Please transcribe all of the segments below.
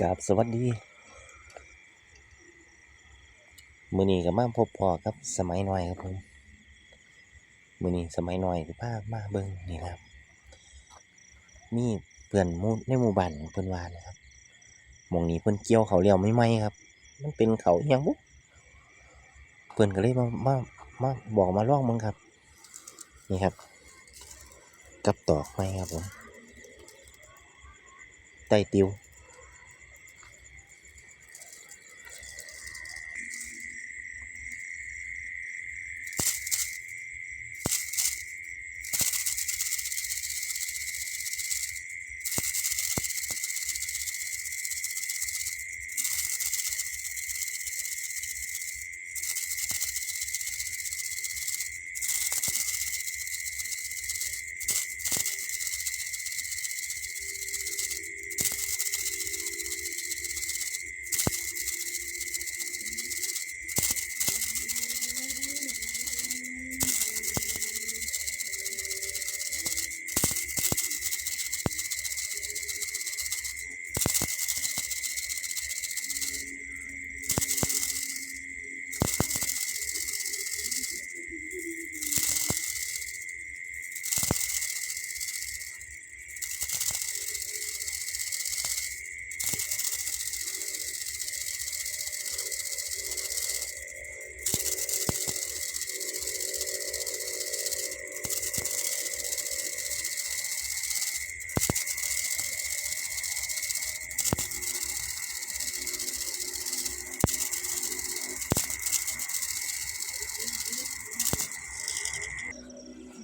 กับสวัสดี มือนี้กับมาพบพอกับสมัยหน่อยครับผม มือนี้สมัยหน่อยคือภามาเบิ้งนี่นะครับนี่เพื่อนมูในหมู่บ้านเพื่อนวานะครับหมองนี้เพื่อนเกี่ยวเขาเลี้ยวไม่ไหมครับ มันเป็นเขาอหยังบุเพื่อนก็เลยมามามาบอกมาลองมึงครับ นี่ครับ กับตอกไม้ครับผมไต่ติว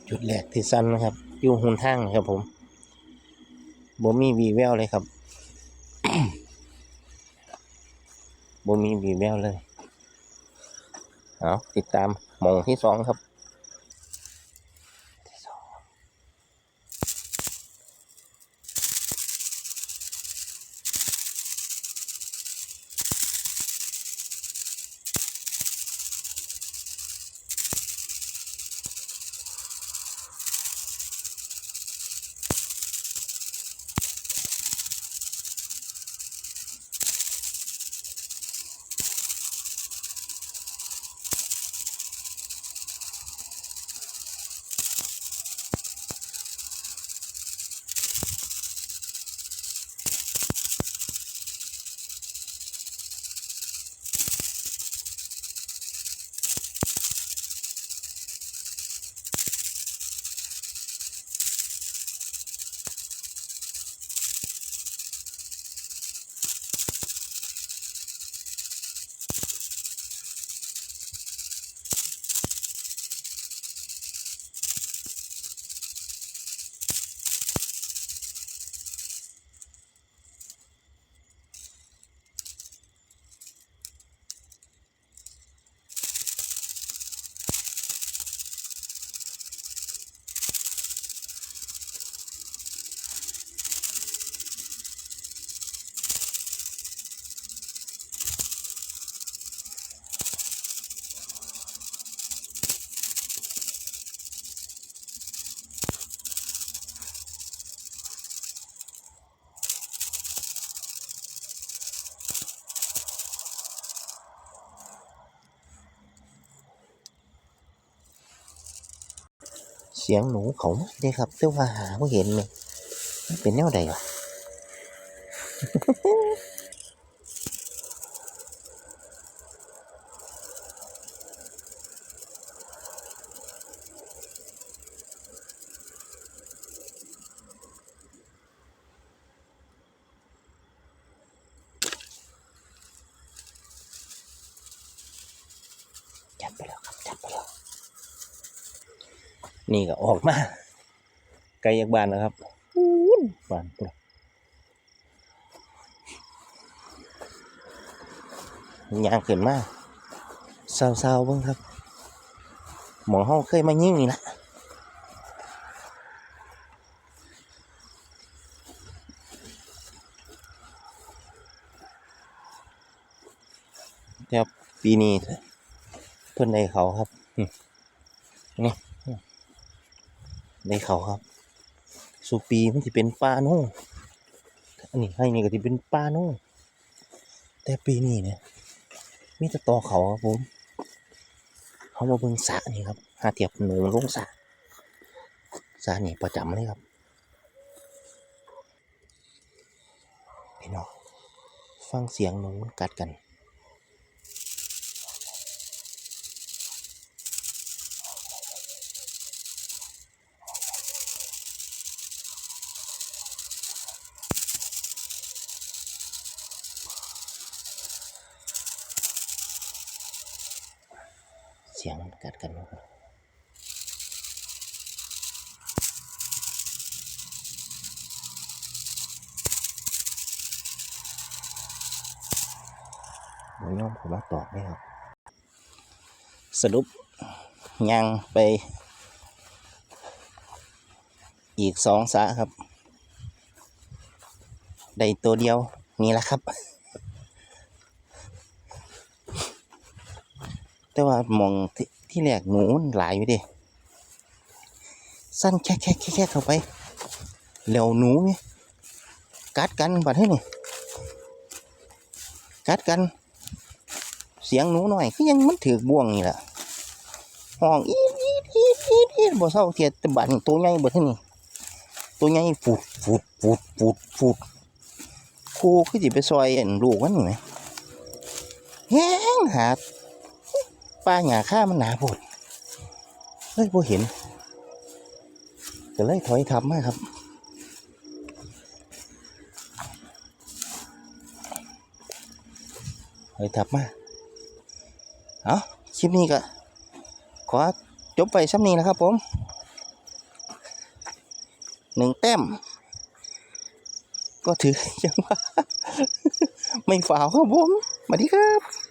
จุดแรกที่สั้นนะครับ อยู่หุนทางนะครับผมบ่มีวีแววเลยครับบ่มีวีแววเลย เอาติดตามมองที่สองครับ สียงหนูเขาไม่ได้ครับแต่ว่าหาว่าเห็นไหมเป็นแนวใดวะ จับไปแล้วครับจับไปแล้ว นี่ก็ออกมาไกลจากบ้านนะครับอู้นบ้านพุ่นยางขึ้นมาเศร้าๆเบ้างครับ หมองห้องเคยมายิ่งนี่ละแต่ปีนี้เพื่อนในเขาครับอืมนี่ ในเขาครับสุปีมันจะเป็นปลาโน่อันนี้ให้นี่ก็จะเป็นปลาโน่แต่ปีนี้เนี่ยมีแต่ต่อเขาครับผมเขามาเบิ่งสะนี่ครับหาเทียบหนูลงสะสะนี่ประจำเลยครับพี่น้องฟังเสียงหนูกัดกัน เสียงกัดกันนะครับหมูย่อมผมมาตอกได้ครับ สรุปยังไป อีกสองสะครับ ได้ตัวเดียวนี่แหละครับ แต่ว่ามองที่ที่แรกหนูมันหลายอยู่ดิสั้นแค่แค่แค่แค่เข้าไปแล้วหนูไงกัดกันบัดให้นี่กัดกัน เสียงหนูหน่อยคือยังมันถือบ่วงนี่แหละห้องอีดอีดอีดอีดอีดบ่เศร้าเทียดแต่บัดนี่ตัวใหญ่บิดให้นี่ตัวใหญ่ฟูดฟูดฟูดฟูดฟูดครูคือสิไปซอยอันลูกมันนี่ไหมแห้งหา ป้าหยาข้ามันหนาโพดเลยพอเห็นก็เลยถอยทับมากครับถอยทับมากเอาคลิปนี้ก็ขอจบไปซ้ำนี้นะครับผมหนึ่งแต้ม ก็ถือยังว่า ไม่ฝ่าวครับผมสวัสดีครับ